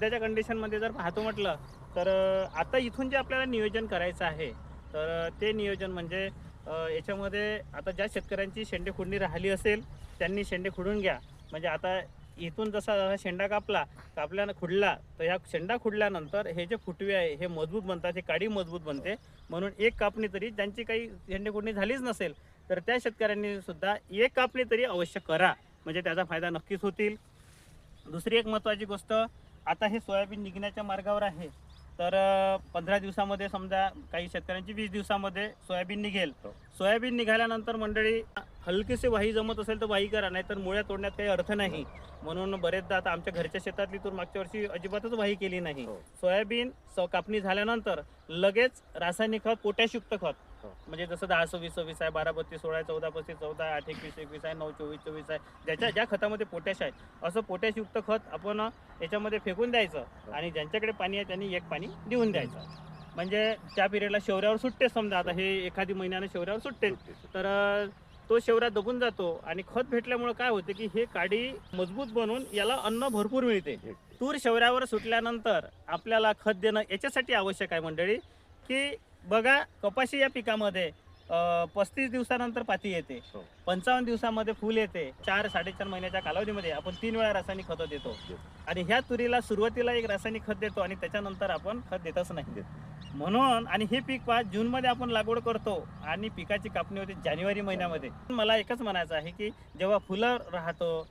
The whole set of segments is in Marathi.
सध्याच्या कंडिशनमध्ये जर पाहतो म्हटलं तर आता इथून जे आपल्याला नियोजन करायचं आहे तर ते नियोजन म्हणजे याच्यामध्ये आता ज्या शेतकऱ्यांची शेंडे खुडणी राहिली असेल त्यांनी शेंडे खुडून घ्या. म्हणजे आता इथून जसा जसा शेंडा कापला कापल्यानं खुडला तर ह्या शेंडा खुडल्यानंतर हे जे फुटवे आहे हे मजबूत बनतात हे काडी मजबूत बनते. म्हणून एक कापणी तरी ज्यांची काही शेंडे खुडणी झालीच नसेल तर त्या शेतकऱ्यांनी सुद्धा एक कापणी तरी अवश्य करा. म्हणजे त्याचा फायदा नक्कीच होतील. दुसरी एक महत्त्वाची गोष्ट आता हे सोयाबीन निघण्याच्या मार्गावर आहे तर पंधरा दिवसामध्ये समजा काही शेतकऱ्यांची वीस दिवसामध्ये सोयाबीन निघेल हो. सोयाबीन निघाल्यानंतर मंडळी हलकीसे वाही जमत असेल तर वाही करा नाही तर मुळ्या तोडण्यात काही अर्थ नाही म्हणून बरेचदा आता आमच्या घरच्या शेतातली तूर मागच्या वर्षी अजिबातच वाही केली नाही हो. सोयाबीन कापणी झाल्यानंतर लगेच रासायनिक खत पोटॅशयुक्त खत. म्हणजे जसं दहा सव्वीस सव्वीस आहे बारा बत्तीस सोळा आहे, चौदा पस्तीस चौदा आहे, आठ एकवीस एकवीस आहे नऊ चोवीस चोवीस आहे. ज्याच्या ज्या खतामध्ये पोटॅश आहे असं पोटॅशयुक्त खत आपण याच्यामध्ये फेकून द्यायचं आणि ज्यांच्याकडे पाणी आहे त्यांनी एक पाणी देऊन द्यायचं. म्हणजे त्या पिरियडला शेवऱ्यावर सुट्टे समजा आता हे एखादी महिन्यानं शेवऱ्यावर सुट्टे तर तो शेवरा दबून जातो आणि खत भेटल्यामुळे काय होते की हे काडी मजबूत बनून याला अन्न भरपूर मिळते. तूर शेवऱ्यावर सुटल्यानंतर आपल्याला खत देणं याच्यासाठी आवश्यक आहे मंडळी की बघा कपाशी या पिकामध्ये पस्तीस दिवसानंतर पाती येते. हो. पंचावन्न दिवसामध्ये फुल येते. चार साडेचार महिन्याच्या कालावधीमध्ये आपण तीन वेळा रासायनिक खतं देतो. आणि ह्या तुरीला सुरुवातीला एक रासायनिक खत देतो आणि त्याच्यानंतर आपण खत देतच नाही. म्हणून आणि हे पीक पहा जूनमध्ये आपण लागवड करतो आणि पिकाची कापणी होते जानेवारी महिन्यामध्ये. मला एकच म्हणायचं आहे की जेव्हा फुलं राहतो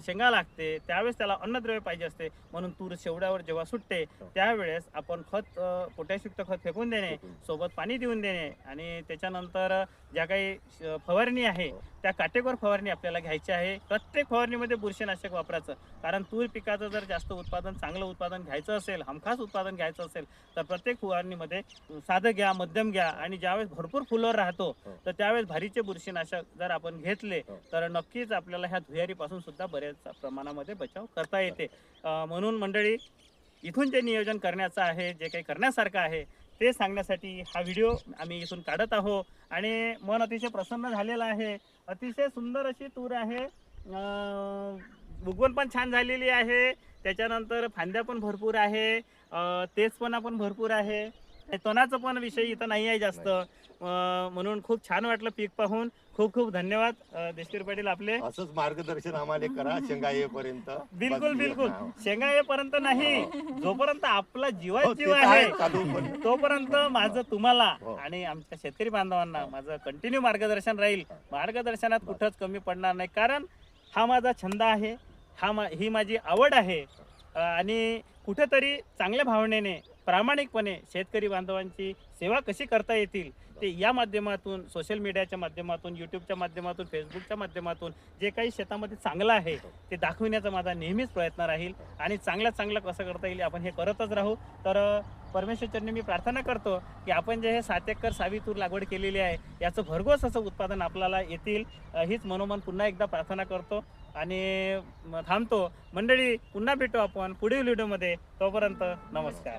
शेंगा लागते त्यावेळेस त्याला अन्नद्रव्य पाहिजे असते. म्हणून तूर शेवड्यावर जेव्हा सुटते त्यावेळेस आपण खत पोटॅशयुक्त खत फेकून देणे सोबत पाणी देऊन देणे आणि त्याच्यानंतर ज्या काही श- फवारणी आहे त्या काटेकोर फवारणी आपल्याला घ्यायची आहे. प्रत्येक फवारणीमध्ये बुरशीनाशक वापरायचं. कारण तूर पिकाचं जर जास्त उत्पादन चांगलं उत्पादन घ्यायचं असेल हमखास उत्पादन घ्यायचं असेल तर प्रत्येक फवारणीमध्ये साधं घ्या मध्यम घ्या आणि ज्यावेळेस भरपूर फुलं राहतो तर त्यावेळेस भारीचे बुरशीनाशक जर आपण घेतले तर नक्कीच आपल्याला ह्या धुयारीपासून सुद्धा बऱ्याच प्रमाणामध्ये बचाव करता येते. म्हणून मंडळी इथून जे नियोजन करण्याचं आहे जे काही करण्यासारखं आहे ते सांगण्यासाठी हा व्हिडिओ आम्ही इथून काढत आहो आणि मन अतिशय प्रसन्न झालेलं आहे. अतिशय सुंदर अशी तूर आहे. अं, उगवण पण छान झालेली आहे. त्याच्यानंतर फांद्या पण भरपूर आहे. अं, पण भरपूर आहे. तणाचा पण विषय इथं नाही आहे जास्त. म्हणून खूप छान वाटलं पीक पाहून. खूप खूप धन्यवाद. देशवीर पाटील आपले. असंच मार्गदर्शन आम्हाला करा शेंगा येईपर्यंत बिलकुल बिलकुल. हा. शेंगा येपर्यंत नाही. जोपर्यंत आपला हो, ते जीव तर आहे. तोपर्यंत माझं तुम्हाला हो. आणि आमच्या शेतकरी बांधवांना माझं कंटिन्यू मार्गदर्शन राहील. मार्गदर्शनात कुठंच कमी पडणार नाही. कारण हा माझा छंद आहे. हा मा ही माझी आवड आहे. आणि कुठेतरी चांगल्या भावनेने प्रामाणिकपणे शेतकरी बांधवांची सेवा कशी करता येतील ते या माध्यमातून सोशल मीडियाच्या माध्यमातून यूट्यूबच्या माध्यमातून फेसबुकच्या माध्यमातून जे काही शेतामध्ये चांगलं आहे ते दाखविण्याचा माझा नेहमीच प्रयत्न राहील आणि चांगल्यात चांगलं कसं करता येईल आपण हे करतच राहू. तर परमेश्वरचरणी मी प्रार्थना करतो की आपण जे हे सात एकर सावी तूर लागवड केलेली आहे याचं भरघोस असं उत्पादन आपल्याला येतील. हीच मनोमन पुन्हा एकदा प्रार्थना करतो आणि थांबतो. मंडळी पुन्हा भेटू आपण पुढील व्हिडिओमध्ये तोपर्यंत नमस्कार.